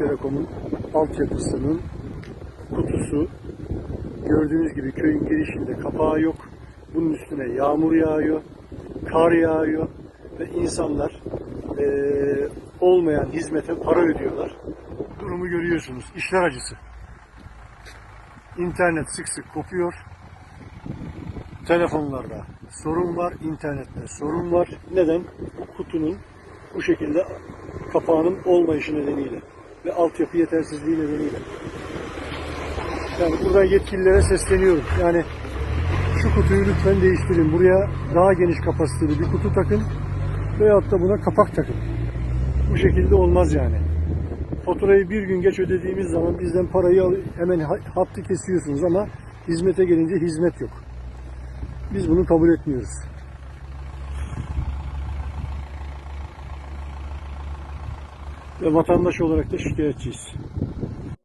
Telekom'un altyapısının kutusu gördüğünüz gibi köyün girişinde kapağı yok. Bunun üstüne yağmur yağıyor, kar yağıyor ve insanlar eee, olmayan hizmete para ödüyorlar. Durumu görüyorsunuz. İşler acısı. İnternet sık sık kopuyor. Telefonlarda sorun var, internette sorun var. Neden? Kutunun bu şekilde kapağının olmayışı nedeniyle ve altyapı yetersizliği nedeniyle. Yani buradan yetkililere sesleniyorum. Yani şu kutuyu lütfen değiştirin. Buraya daha geniş kapasiteli bir kutu takın veyahut da buna kapak takın. Bu şekilde olmaz yani. Faturayı bir gün geç ödediğimiz zaman bizden parayı al- hemen ha- hattı kesiyorsunuz ama hizmete gelince hizmet yok. Biz bunu kabul etmiyoruz. Ve vatandaş olarak da şikayetçiyiz.